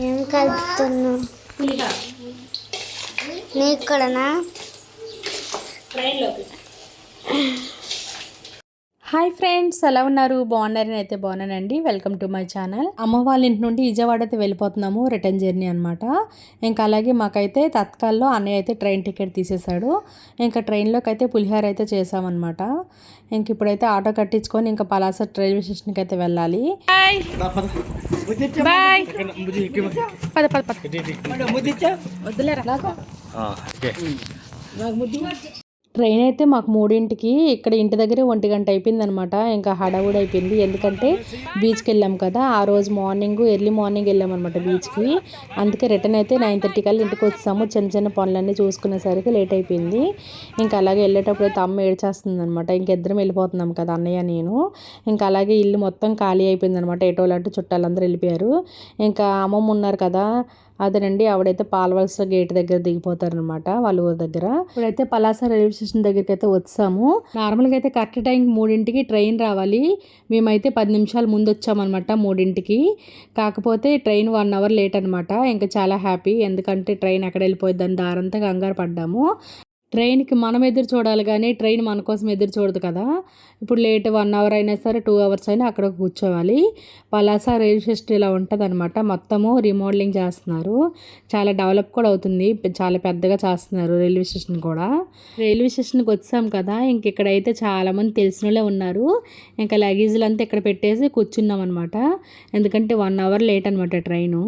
ఏం కలుపుతున్నావు? పులిహోర నీకు కూడానా ట్రైన్లోకి హాయ్ ఫ్రెండ్స్ ఎలా ఉన్నారు? బాగున్నారని అయితే బాగున్నానండి. వెల్కమ్ టు మై ఛానల్ అమ్మ వాళ్ళ ఇంటి నుండి విజయవాడ అయితే వెళ్ళిపోతున్నాము రిటర్న్ జర్నీ అనమాట ఇంకా అలాగే మాకైతే తత్కాల్లో అన్నయ్య అయితే ట్రైన్ టికెట్ తీసేశాడు. ఇంకా ట్రైన్లోకి అయితే పులిహోర అయితే చేసామన్నమాట ఇంక ఇప్పుడైతే ఆటో కట్టించుకొని ఇంకా పలాస రైల్వే స్టేషన్కి అయితే వెళ్ళాలి. బాయ్ పద పద పద. వద్దులేరా? ట్రైన్ అయితే మాకు మూడింటికి ఇక్కడ ఇంటి దగ్గరే ఒంటి గంట అయిపోయింది అనమాట ఇంకా హడావుడి అయిపోయింది. ఎందుకంటే బీచ్కి వెళ్ళాం కదా. ఆ రోజు మార్నింగ్ ఎర్లీ మార్నింగ్ వెళ్ళాం అనమాట బీచ్కి. అందుకే రిటర్న్ అయితే నైన్ థర్టీ కల్లా ఇంటికి వచ్చాము. చిన్న చిన్న పనులన్నీ చూసుకునేసరికి లేట్ అయిపోయింది. ఇంకా అలాగే వెళ్ళేటప్పుడు అయితే అమ్మ ఏడ్చేస్తుంది అనమాట ఇంకిద్దరం వెళ్ళిపోతున్నాం కదా అన్నయ్య నేను. ఇంకా అలాగే ఇల్లు మొత్తం ఖాళీ అయిపోయింది అనమాట ఎటోలంటూ చుట్టాలందరూ వెళ్ళిపోయారు. ఇంకా అమ్మమ్మ ఉన్నారు కదా అదేనండి ఆవిడైతే పాలవలస గేట్ దగ్గర దిగిపోతారనమాట వాళ్ళ ఊరి దగ్గర. ఇప్పుడైతే పలాస రైల్వే స్టేషన్ దగ్గరికి అయితే వచ్చాము. నార్మల్గా అయితే కరెక్ట్ టైం మూడింటికి ట్రైన్ రావాలి. మేమైతే పది నిమిషాలు ముందు వచ్చామన్నమాట మూడింటికి. కాకపోతే ట్రైన్ వన్ అవర్ లేట్ అనమాట ఇంకా చాలా హ్యాపీ. ఎందుకంటే ట్రైన్ ఎక్కడ వెళ్ళిపోయిందని దారంతా కంగారు పడ్డాము. ట్రైన్కి మనం ఎదురు చూడాలి కానీ ట్రైన్ మన కోసం ఎదురు చూడదు కదా. ఇప్పుడు లేట్ వన్ అవర్ అయినా సరే టూ అవర్స్ అయినా అక్కడ కూర్చోవాలి. పలాస రైల్వే స్టేషన్ ఇలా ఉంటుంది అనమాట మొత్తము రీమోడలింగ్ చేస్తున్నారు. చాలా డెవలప్ కూడా అవుతుంది. చాలా పెద్దగా చేస్తున్నారు రైల్వే స్టేషన్ కూడా. రైల్వే స్టేషన్కి వచ్చాం కదా. ఇంక ఇక్కడైతే చాలామంది తెలిసిన వాళ్ళే ఉన్నారు. ఇంకా లగేజ్లు అంతా ఇక్కడ పెట్టేసి కూర్చున్నాం అనమాట ఎందుకంటే వన్ అవర్ లేట్ అనమాట ట్రైను.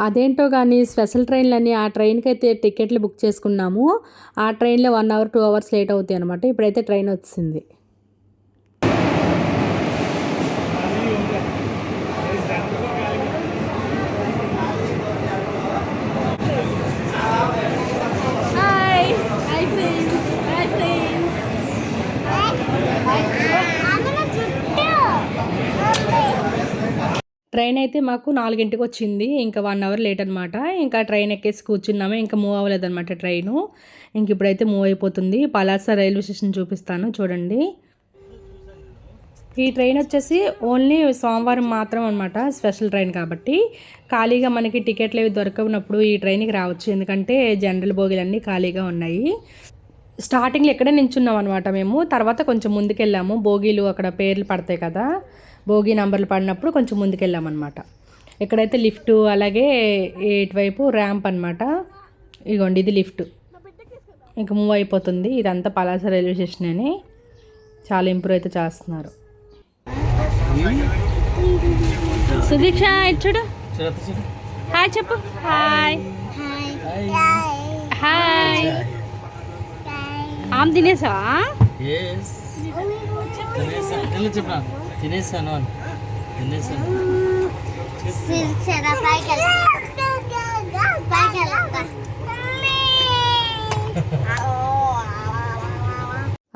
అదేంటో కానీ స్పెషల్ ట్రైన్లని ఆ ట్రైన్కి అయితే టికెట్లు బుక్ చేసుకున్నాము. ఆ ట్రైన్లో one hour two hours late అవుతాయి అనమాట ఇప్పుడైతే ట్రైన్ వచ్చింది. ట్రైన్ అయితే మాకు నాలుగింటికి వచ్చింది. ఇంకా వన్ అవర్ లేట్ అనమాట ఇంకా ట్రైన్ ఎక్కేసి కూర్చున్నాము. ఇంకా మూవ్ అవ్వలేదు అనమాట ట్రైను. ఇంక ఇప్పుడైతే మూవ్ అయిపోతుంది. పలాస రైల్వే స్టేషన్ చూపిస్తాను. చూడండి. ఈ ట్రైన్ వచ్చేసి ఓన్లీ సోమవారం మాత్రం అనమాట స్పెషల్ ట్రైన్ కాబట్టి. ఖాళీగా మనకి టికెట్లు అవి దొరకనప్పుడు ఈ ట్రైన్కి రావచ్చు. ఎందుకంటే జనరల్ బోగీలన్నీ ఖాళీగా ఉన్నాయి. స్టార్టింగ్లో ఎక్కడే నించున్నాం అనమాట మేము. తర్వాత కొంచెం ముందుకెళ్ళాము. బోగీలు అక్కడ పేర్లు పడతాయి కదా బోగీ నంబర్లు పడినప్పుడు కొంచెం ముందుకెళ్ళామన్నమాట ఇక్కడైతే లిఫ్ట్ అలాగే ఇటువైపు ర్యాంప్ అనమాట ఇగోండి ఇది లిఫ్ట్. ఇంకా మూవ్ అయిపోతుంది. ఇదంతా పలాస రైల్వే స్టేషన్ అని చాలా ఇంప్రూవ్ అయితే చేస్తున్నారు. సుదీక్ష చూడు. హాయ్ చెప్పు. హాయ్. హాయ్. ఆమె తినేసావా? తినేసాను తినేసాను. తినేసాను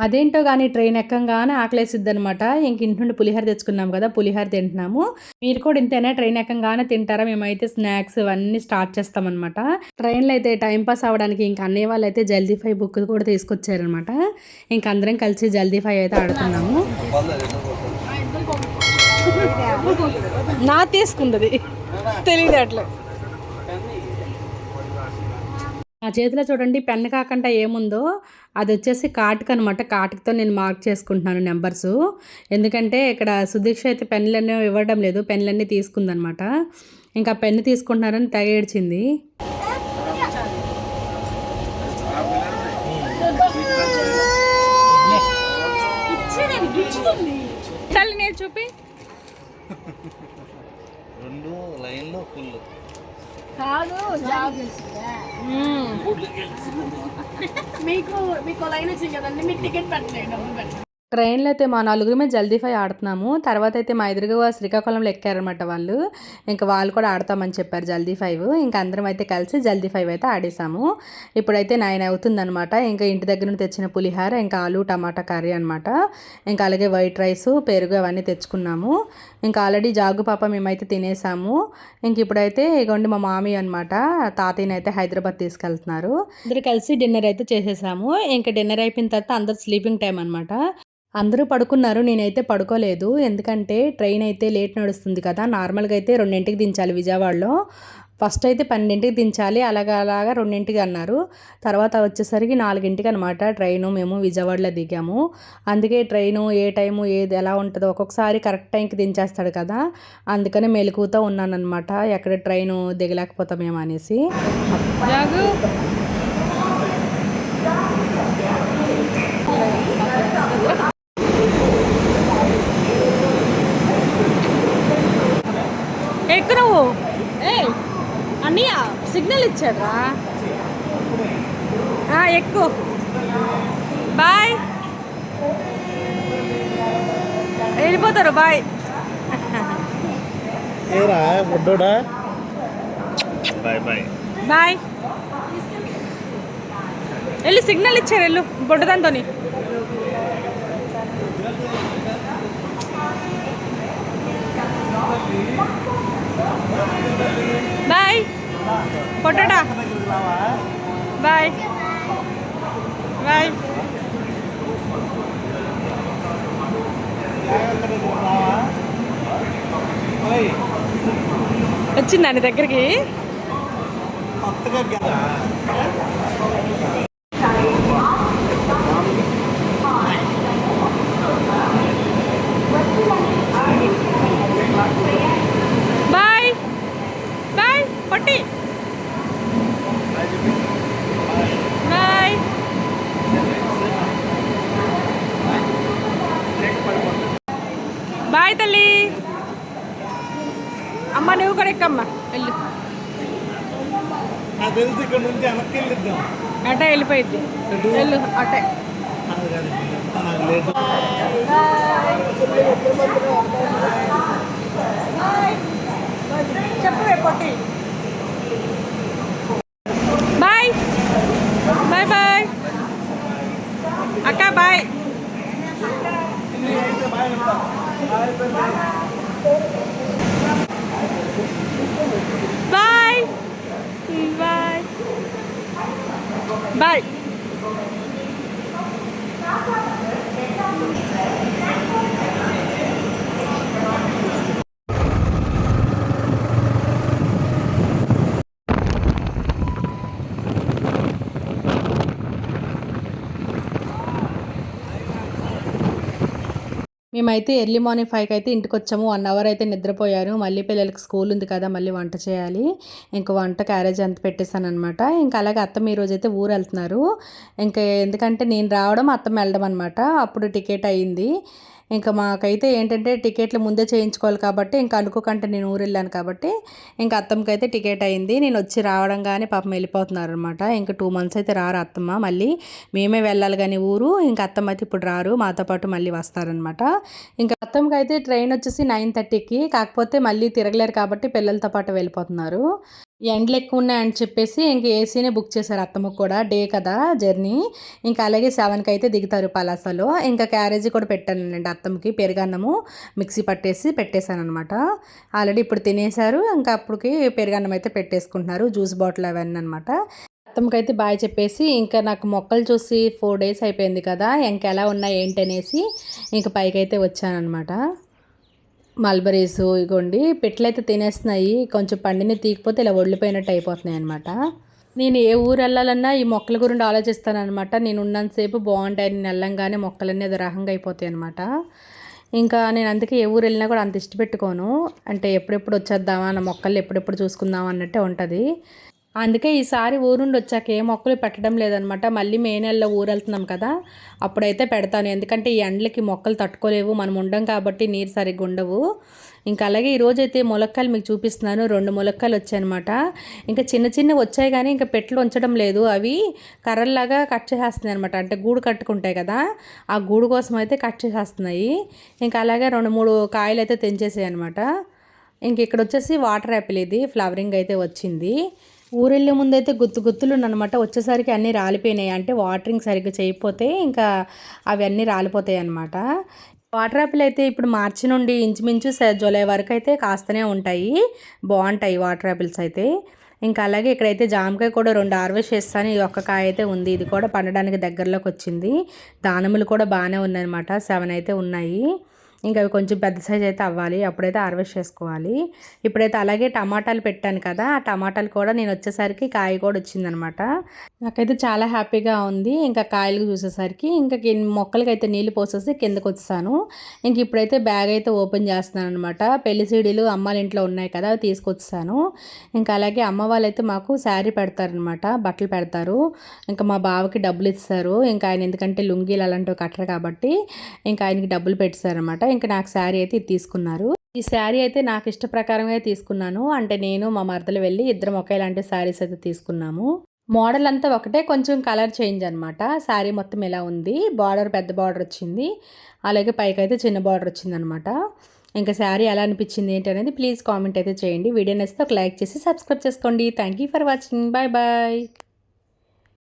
అదేంటో కానీ ట్రైన్ ఎక్కంగానే ఆకలేసిద్ది అనమాట ఇంక ఇంటి నుండి పులిహోర తెచ్చుకున్నాం కదా పులిహోర తింటున్నాము. మీరు కూడా ఇంతేనా? ట్రైన్ ఎక్కంగానే తింటారా? మేమైతే స్నాక్స్ ఇవన్నీ స్టార్ట్ చేస్తామన్నమాట. ట్రైన్లో అయితే టైంపాస్ అవ్వడానికి ఇంక అన్నయ్య వాళ్ళు అయితే జల్దీ ఫై బుక్ కూడా తీసుకొచ్చారనమాట ఇంక అందరం కలిసి జల్దీ ఫై అయితే ఆడుతున్నాము నా తీసుకుంటుంది తెలియదు అట్లా. నా చేతిలో చూడండి పెన్ కాకుండా ఏముందో అది వచ్చేసి కాటుక అనమాట కాటుకతో నేను మార్క్ చేసుకుంటున్నాను నెంబర్స్. ఎందుకంటే ఇక్కడ సుదీక్ష అయితే పెన్లన్నీ ఇవ్వడం లేదు పెన్లన్నీ తీసుకుందనమాట ఇంకా పెన్ను తీసుకుంటున్నారని తెగ ఏడ్చింది. చూపి. రెండు లైన్లో ఫుల్. కాదు మీకు మీకు లైన్ వచ్చింది కదండి మీకు టికెట్ పెట్టలేదు డబ్బులు పెట్టండి. ట్రైన్లో అయితే మా నలుగురమే జల్దీఫై ఆడుతున్నాము. తర్వాత అయితే మా ఎదురుగా శ్రీకాకుళంలో ఎక్కారనమాట వాళ్ళు. ఇంకా వాళ్ళు కూడా ఆడతామని చెప్పారు జల్దీ ఫైవ్. ఇంకా అందరం అయితే కలిసి జల్దీ ఫైవ్ అయితే ఆడేసాము. ఇప్పుడైతే నైన్ అవుతుందనమాట ఇంకా ఇంటి దగ్గర నుండి తెచ్చిన పులిహార ఇంకా ఆలు టమాటా కర్రీ అనమాట ఇంకా అలాగే వైట్ రైస్ పెరుగు అవన్నీ తెచ్చుకున్నాము. ఇంకా ఆల్రెడీ జాగు పాప మేమైతే తినేసాము. ఇంక ఇప్పుడైతే ఇగోండి మా మామీ అనమాట తాతయ్యని అయితే హైదరాబాద్ తీసుకెళ్తున్నారు. అందరూ కలిసి డిన్నర్ అయితే చేసేసాము. ఇంకా డిన్నర్ అయిపోయిన తర్వాత అందరు స్లీపింగ్ టైం అనమాట అందరూ పడుకున్నారు నేనైతే పడుకోలేదు. ఎందుకంటే ట్రైన్ అయితే లేట్ నడుస్తుంది కదా నార్మల్గా అయితే రెండింటికి దించాలి విజయవాడలో. ఫస్ట్ అయితే పన్నెండింటికి దించాలి అలాగా అలాగా రెండింటికి అన్నారు. తర్వాత వచ్చేసరికి నాలుగింటికి అనమాట ట్రైను మేము విజయవాడలో దిగాము. అందుకే ట్రైను ఏ టైము ఏది ఎలా ఉంటుందో ఒక్కొక్కసారి కరెక్ట్ టైంకి దించేస్తాడు కదా అందుకనే మెలకువతో ఉన్నానమాట ఎక్కడ ట్రైను దిగలేకపోతామేమో అనేసి జాగు ఎక్కు నువ్వు ఏ అన్నయ్య సిగ్నల్ ఇచ్చాడ్రా ఆ, ఎక్కు. బాయ్. వెళ్ళిపోతారు బాయ్. ఏరా బుడ్డోడా బాయ్ బాయ్. బాయ్. వెళ్ళు సిగ్నల్ ఇచ్చారు వెళ్ళు బొడ్డదాంతో బాయ్. పొట్టడా బాయ్. బాయ్. వచ్చిందా నీ దగ్గరికి బాయ్ బాయ్ పొట్టి బాయ్ బాయ్ తల్లి అమ్మ నువ్వు కూడా ఎక్కమ్మ వెళ్ళు నాకు తెలిసి ఇక్కడ నుంచి వెనక్కి వెళ్ళిద్దాం అటే వెళ్ళిపోయింది వెళ్ళు అటే అది కాదు, నాకు లేదు చెప్పు పొట్టి బాయ్ బాయ్ బాయ్ అక్క బాయ్ బాయ్ బాయ్ బాయ్ మేమైతే ఎర్లీ మార్నింగ్ ఫైవ్కి అయితే ఇంటికి వచ్చాము వన్ అవర్ అయితే నిద్రపోయారు మళ్ళీ పిల్లలకి స్కూల్ ఉంది కదా మళ్ళీ వంట చేయాలి. ఇంక వంట క్యారేజ్ అంత పెట్టేశాను అనమాట ఇంకా అలాగే అత్తమ్మ ఈరోజు అయితే ఊరు వెళ్తున్నారు ఇంకా ఎందుకంటే నేను రావడం అత్తమ్మ వెళ్ళడం అనమాట అప్పుడు టికెట్ అయ్యింది ఇంకా మాకైతే ఏంటంటే టికెట్లు ముందే చేయించుకోవాలి కాబట్టి ఇంకా అనుకోకంటే నేను ఊరు వెళ్ళాను కాబట్టి ఇంకా అత్తమ్మకి అయితే టికెట్ అయింది. నేను వచ్చి రావడం పాపం వెళ్ళిపోతున్నారు అనమాట ఇంకా టూ మంత్స్ అయితే రారు అత్తమ్మ. మళ్ళీ మేమే వెళ్ళాలి కానీ ఊరు. ఇంకా అత్తమ్మ అయితే ఇప్పుడు రారు. మాతో పాటు మళ్ళీ వస్తారనమాట. ఇంకా అత్తమ్మకి అయితే ట్రైన్ వచ్చేసి నైన్ థర్టీకి. కాకపోతే మళ్ళీ తిరగలేరు కాబట్టి పిల్లలతో పాటు వెళ్ళిపోతున్నారు. ఎండలు ఎక్కువ ఉన్నాయని చెప్పేసి ఇంక ఏసీనే బుక్ చేశారు అత్తమ్మ కూడా డే కదా జర్నీ. ఇంకా అలాగే సెవెన్కి అయితే దిగుతారు పలాసలో. ఇంకా క్యారేజీ కూడా పెట్టానండి అత్తమ్మకి పెరుగన్నము మిక్సీ పట్టేసి పెట్టేశాను అనమాట ఆల్రెడీ ఇప్పుడు తినేశారు ఇంకా అప్పటికి పెరుగన్నం అయితే పెట్టేసుకుంటున్నారు జ్యూస్ బాటిల్ అవన్నీ అనమాట అత్తమ్మకైతే బాయ్ చెప్పేసి ఇంకా నాకు మొక్కలు చూసి ఫోర్ డేస్ అయిపోయింది కదా ఇంకెలా ఉన్నాయి ఏంటనేసి ఇంక పైకి అయితే వచ్చానమాట మల్బరీస్ ఇగోండి. పెట్లయితే తినేస్తున్నాయి. కొంచెం పండిని తీయకపోతే ఇలా ఒళ్ళిపోయినట్టు అయిపోతున్నాయి అనమాట నేను ఏ ఊరు వెళ్ళాలన్నా ఈ మొక్కల గురించి ఆలోచిస్తాను అనమాట నేను ఉన్నంతసేపు బాగుంటాయి. నేను వెళ్ళంగానే మొక్కలన్నీ అది రకంగా అయిపోతాయి అనమాట ఇంకా నేను అందుకే ఏ ఊరు వెళ్ళినా కూడా అంత ఇష్టపెట్టుకోను. అంటే ఎప్పుడెప్పుడు వచ్చేద్దామా? నా మొక్కలు ఎప్పుడెప్పుడు చూసుకుందాం అన్నట్టే ఉంటుంది. అందుకే ఈసారి ఊరుండి వచ్చాక ఏ మొక్కలు పెట్టడం లేదనమాట. మళ్ళీ మే నెలలో ఊరు వెళ్తున్నాం కదా అప్పుడైతే పెడతాను. ఎందుకంటే ఈ ఎండలకి మొక్కలు తట్టుకోలేవు మనం ఉండం కాబట్టి నీరు సరిగ్గా ఉండవు. ఇంకా అలాగే ఈరోజు అయితే ములక్కాయలు మీకు చూపిస్తున్నాను. రెండు ములక్కాయలు వచ్చాయన్నమాట. ఇంకా చిన్న చిన్నవి వచ్చాయి కానీ ఇంకా పెట్లు ఉంచడం లేదు. అవి కర్రల్లాగా కట్ చేసేస్తున్నాయి అనమాట అంటే గూడు కట్టుకుంటాయి కదా ఆ గూడు కోసం అయితే కట్ చేసేస్తున్నాయి. ఇంకా అలాగే రెండు మూడు కాయలు అయితే తెంచేసాయి అనమాట ఇంక ఇక్కడ వచ్చేసి వాటర్ యాపిల్ ఇది ఫ్లవరింగ్ అయితే వచ్చింది. ఊరెళ్ళే ముందు అయితే గుత్తు గుత్తులు అనమాట వచ్చేసరికి అన్నీ రాలిపోయినాయి. అంటే వాటరింగ్ సరిగ్గా చేయకపోతే ఇంకా అవి అన్నీ రాలిపోతాయి అనమాట వాటర్ యాపిల్ అయితే ఇప్పుడు మార్చి నుండి ఇంచుమించు జూలై వరకు అయితే కాస్తనే ఉంటాయి. బాగుంటాయి వాటర్ యాపిల్స్ అయితే. ఇంకా అలాగే ఇక్కడైతే జామకాయ కూడా రెండు హార్వెస్ట్ చేస్తాను. ఇది ఒక్క కాయ అయితే ఉంది. ఇది కూడా పండడానికి దగ్గరలోకి వచ్చింది. దానిమ్మలు కూడా బాగానే ఉన్నాయన్నమాట. సెవెన్ అయితే ఉన్నాయి. ఇంకా అవి కొంచెం పెద్ద సైజ్ అయితే అవ్వాలి. అప్పుడైతే హార్వెస్ట్ చేసుకోవాలి. ఇప్పుడైతే అలాగే టమాటాలు పెట్టాను కదా ఆ టమాటాలు కూడా నేను వచ్చేసరికి కాయ కూడా వచ్చిందనమాట. నాకైతే చాలా హ్యాపీగా ఉంది. ఇంకా కాయలు చూసేసరికి ఇంకా మొక్కలకి అయితే నీళ్ళు పోసేసి కిందకు వచ్చాను ఇంక ఇప్పుడైతే బ్యాగ్ అయితే ఓపెన్ చేస్తున్నాను అనమాట పెళ్ళి సీడీలు అమ్మాల ఇంట్లో ఉన్నాయి కదా అవి తీసుకొచ్చాను ఇంకా అలాగే అమ్మ వాళ్ళైతే మాకు శారీ పెడతారనమాట బట్టలు పెడతారు. ఇంకా మా బావకి డబ్బులు ఇస్తారు ఇంకా ఆయన ఎందుకంటే లుంగీలు అలాంటివి కట్టరు కాబట్టి ఇంకా ఆయనకి డబ్బులు పెట్టారనమాట ఇంకా నాకు శారీ అయితే ఇది తీసుకున్నారు. ఈ శారీ అయితే నాకు ఇష్ట ప్రకారంగా తీసుకున్నాను. అంటే నేను మా మరదలు వెళ్ళి ఇద్దరం ఒకేలాంటి శారీస్ అయితే తీసుకున్నాము. మోడల్ అంతా ఒకటే కొంచెం కలర్ చేంజ్ అనమాట శారీ మొత్తం ఇలా ఉంది. బార్డర్ పెద్ద బార్డర్ వచ్చింది. అలాగే పైకి అయితే చిన్న బార్డర్ వచ్చింది అనమాట ఇంకా శారీ ఎలా అనిపించింది ఏంటి అనేది ప్లీజ్ కామెంట్ అయితే చేయండి. వీడియో నచ్చితే ఒక లైక్ చేసి సబ్స్క్రైబ్ చేసుకోండి. Thank you for watching. Bye bye.